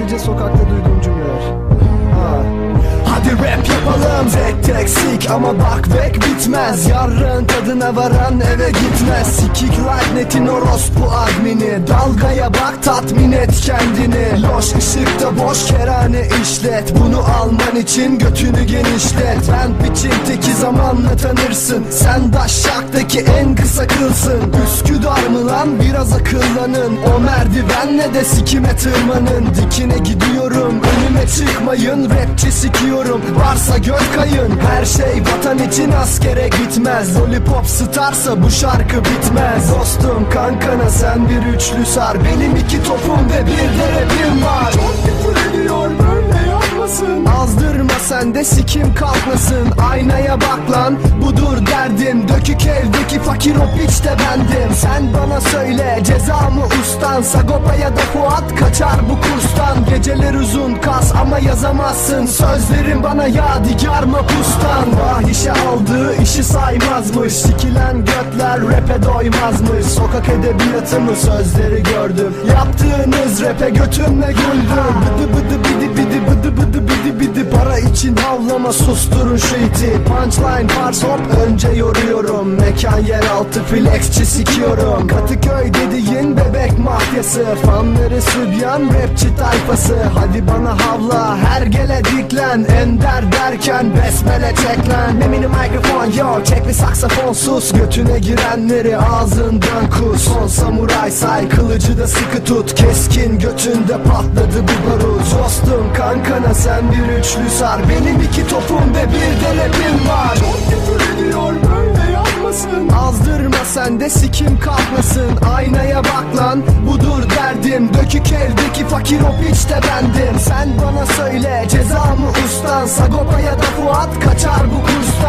sadece sokakta duyduğum cümleler. Ha. Hadi rap yapalım tek tek sik ama bak bek bitmez. Yarın tadına varan eve gitmez. Sikik lanetin orospu admini. Dalgaya bak tatmin et kendini. Loş ışıkta boş kerane işlet. Bunu alman için götünü genişlet. Ben piçin teki zamanla tanırsın. Sen daşşaktaki en kısa kılsın. Üskü Üsküdar mı lan? Biraz akıllanın. O merdivenle de sikime tırmanın. Dikine gidiyorum önüme çıkmayın. Rapçi sikiyorum varsa göz kayın. Her şey vatan için askere gitmez. Lollipop starsa bu şarkı bitmez. Dostum kankana sen bir üçlü sar. Benim iki topum ve bir de de sikim kalkmasın Aynaya bak lan. Budur derdim Dökük evdeki fakir o piç bendim. Sen bana söyle ceza mı ustan? Sagopa ya da Fuat kaçar bu kurstan. Geceler uzun kas ama yazamazsın. Sözlerin bana yadigar pustan Fahişe aldığı işi saymazmış. Sikilen götler rap'e doymazmış. Sokak edebiyatı mı sözleri gördüm. Yaptığınız rap'e götümle güldüm. Bıdı bıdı bidi bidi için havlama susturun şu iti. Punchline bars hop önce yoruyorum. Mekan yeraltı flexçi sikiyorum. Katıköy dediğin bebek mafyası Fanları sübyan rapçi tayfası. Hadi bana havla her gele diklen. Ender derken besmele çeklen. Memini mikrofon yo çek bir saksafon sus. Götüne girenleri ağzından kus. Son samuray say kılıcı da sıkı tut. Keskin götünde patladı bu barut. Dostum kankana sen bir üçlü sar. Benim iki topum sikim kalkmasın Aynaya bak lan. Budur derdim Dökük evdeki fakir o piç bendim. Sen bana söyle ceza mı ustan? Sagopa ya da Fuat kaçar bu kurstan